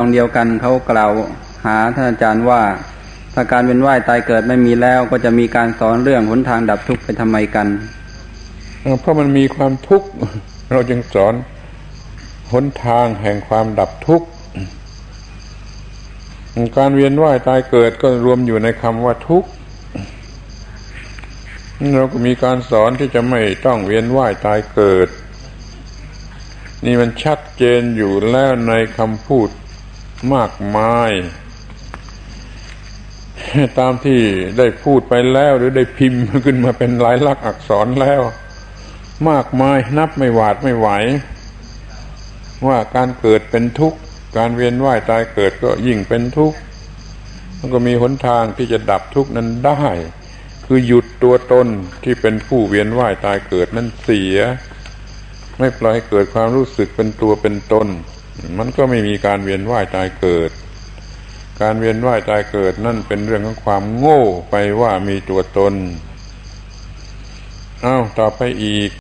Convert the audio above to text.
องเดียวกันเขากล่าวหาท่านอาจารย์ว่า ถ้าการเวียนว่ายตายเกิดไม่มีแล้วก็จะมีการสอนเรื่องหนทางดับทุกข์ไปทำไมกันเออเพราะมันมีความทุกข์เราจึงสอนหนทางแห่งความดับทุกข์การเวียนว่ายตายเกิดก็รวมอยู่ในคำว่าทุกข์เราก็มีการสอนที่จะไม่ต้องเวียนว่ายตายเกิด นี่มันชัดเจนอยู่แล้วในคำพูด มากมาย ตามที่ได้พูดไปแล้วหรือได้พิมพ์ขึ้นมาเป็นลายลักษณ์อักษรแล้ว มากมายนับไม่หวาดไม่ไหว ว่าการเกิดเป็นทุกข์ การเวียนว่ายตายเกิดก็ยิ่งเป็นทุกข์มันก็มีหนทางที่จะดับทุกข์นั้นได้ คือหยุดตัวตนที่เป็นผู้เวียนว่ายตายเกิดนั้นเสีย ไม่ปล่อยให้เกิดความรู้สึกเป็นตัวเป็นตน มันก็ไม่มีการเวียนว่ายตายเกิด การเวียนว่ายตายเกิดนั่นเป็นเรื่องของความโง่ไปว่ามีตัวตน อ้าวต่อไปอีก